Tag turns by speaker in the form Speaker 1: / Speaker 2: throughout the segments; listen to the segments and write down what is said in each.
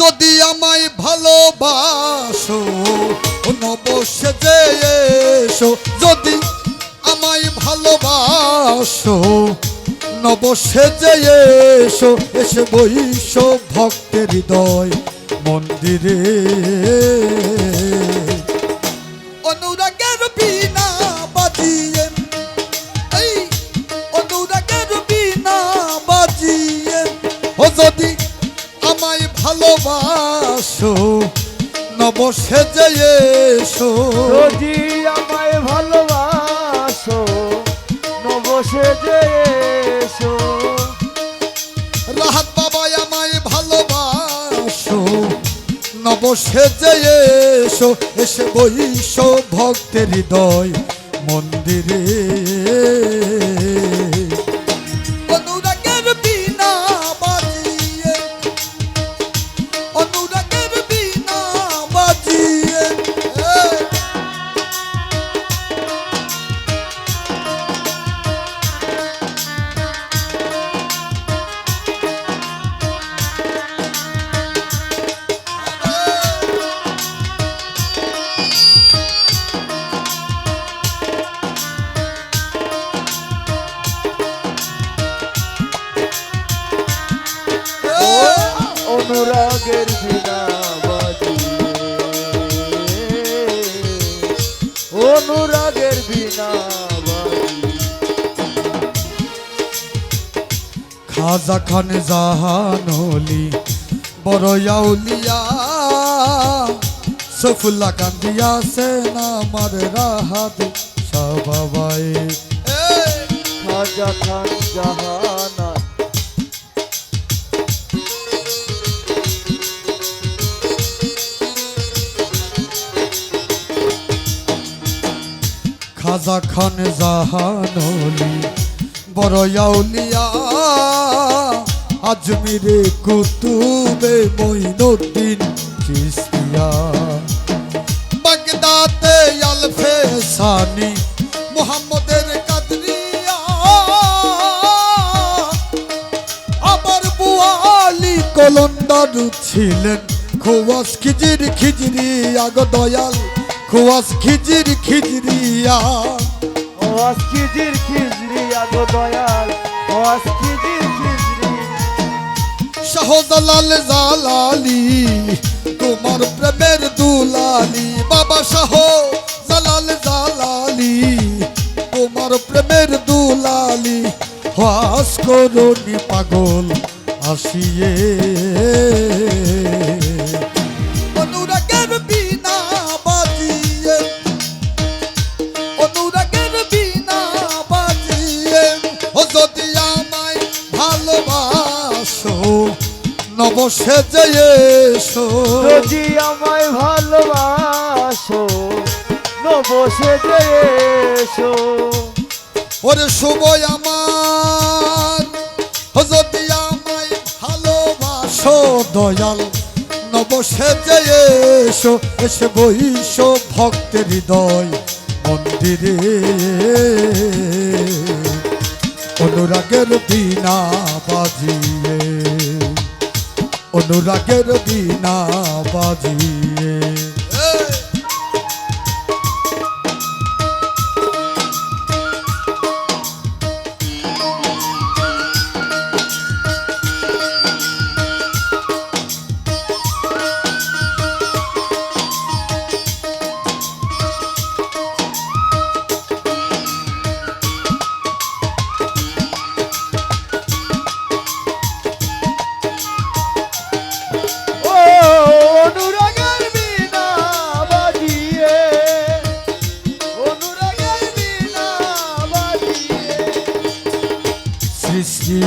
Speaker 1: যদি আমায় ভালোবাসো নবসে যে এসো। যদি আমায় ভালোবাসো নবসে যে এসো, এসে বৈশ ভক্তের হৃদয় মন্দিরে। ভালোবাসো নবসে যে এসো।
Speaker 2: যদি আমায় ভালোবাসো নবসে যে এসো।
Speaker 1: রাহাত বাবা আমায় ভালোবাসো নবসে যে এসো বৈশ ভক্তের হৃদয় মন্দিরে। খাজা খান জাহানলি বড় আউলিয়া, সফুল্লা কান্দিয়া সেন আমার রাহাত সবাই
Speaker 2: খাজা খান জাহানা
Speaker 1: খাজা খান জাহানলি বড় আজমিরে কুতুবে মঈনুদ্দিন চিস্তিয়া বাগদাতে আলফে সানি মুহাম্মদের কাদরিয়া। আমার বুয়ালি কলন্দার ছিলেন খোয়াস খিজির খিজরি গো দয়াল খোয়াস খিজির খিজরিয়া।
Speaker 2: ওয়াস খিজির আগো দয়াল ওয়াস খিজির
Speaker 1: শাহজালাল জালালি, তোমার প্রেমের দুলালি, বাবা শাহ জালাল জালালি, তোমার প্রেমের দুলালি, হাস করুনি পাগল আসিয়ে নবসে যে এসো।
Speaker 2: যদি আমায় ভালোবাসো নবসে যে এসো।
Speaker 1: ওরে শুভ আমার যদি আমায় ভালোবাসো দয়াল নবসে যে এসো। এসে বইস ভক্তের হৃদয় মন্দিরে। অনুরাগের বিনা বাজিয়ে অনুরাগের বিনা বাজিয়ে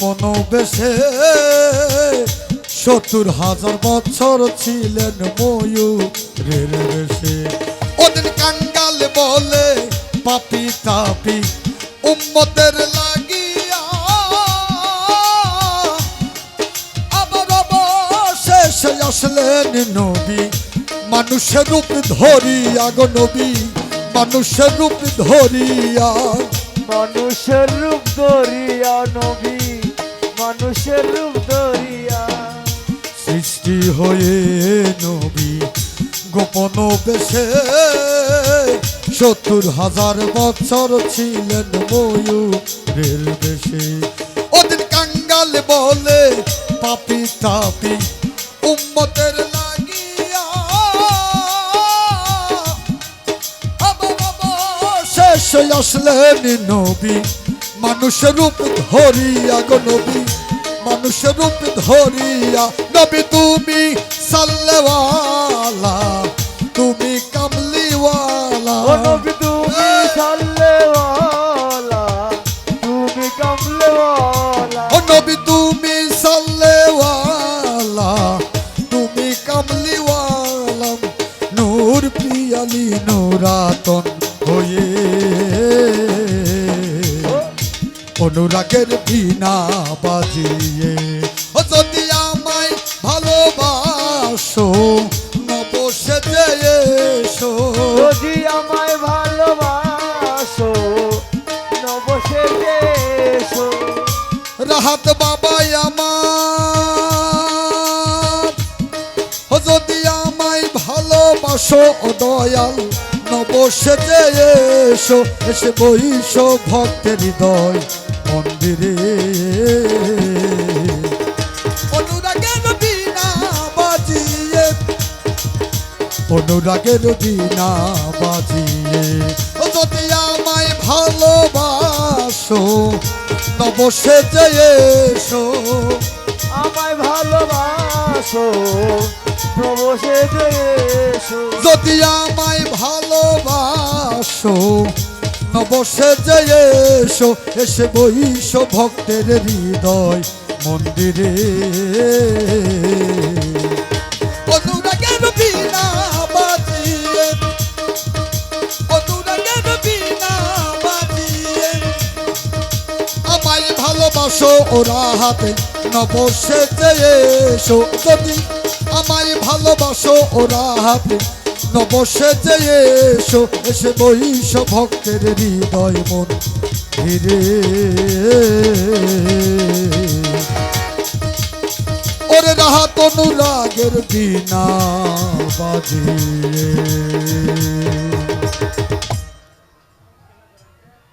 Speaker 1: গোপন বেশে। সত্তর হাজার বছর ছিলেন ময়ূরের বেশে। ওদিন কাঙ্গাল বলে, পাপি তাপি, উম্মতের লাগিয়া আবার অবশেষে আসলেন নবী। মানুষের রূপ ধরিয়া গো নবী, মানুষের রূপ ধরিয়া
Speaker 2: মানুষের রূপ ধরিয়া নবী। মানুষের রূপ ধরিয়া।
Speaker 1: সৃষ্টি হয়ে নবী, গোপন বেশে। সত্তর হাজার বছর ছিলেন ময়ূরের বেশে। ওদিন কাঙ্গাল বলে, পাপি, তাপি, উম্মতের শেষ আসলেন নবী, মানুষের রূপ ধরিয়া গো নবী। মানুষের রূপ ধরিয়া নবী তুমি সাল্লেওয়ালা তুমি কামলিওয়ালা।
Speaker 2: নবী
Speaker 1: অনুরাগের বিনা বাজিয়ে ও যদি আমায় ভালোবাসো নবসে এসো।
Speaker 2: যদি আমায় ভালোবাসো নবসে এসো।
Speaker 1: রাহাত বাবাই আমার ও যদি আমায় ভালোবাসো দয়াল নবসে এসো, এসে বইস ভক্তের হৃদয় মন্দিরে। অনুরাগের বিনা বাজিয়ে, অনুরাগের বিনা বাজিয়ে, যদি আমায় ভালোবাসো নবসে এসো,
Speaker 2: আমায় ভালোবাসো।
Speaker 1: যদি আমায় ভালোবাসো নবসে এসো, এসে বইস ভক্তের হৃদয় মন্দিরে। আমায় ভালোবাসো ওরা হাতে নবসে এসো, যদি ভালোবাসো ওরা হাতে। নবসে যে এসো, এসে বৈশ ভক্তের হৃদয় মন। হিরে ওরে রাহাত অনুরাগের বিনা বাজিয়ে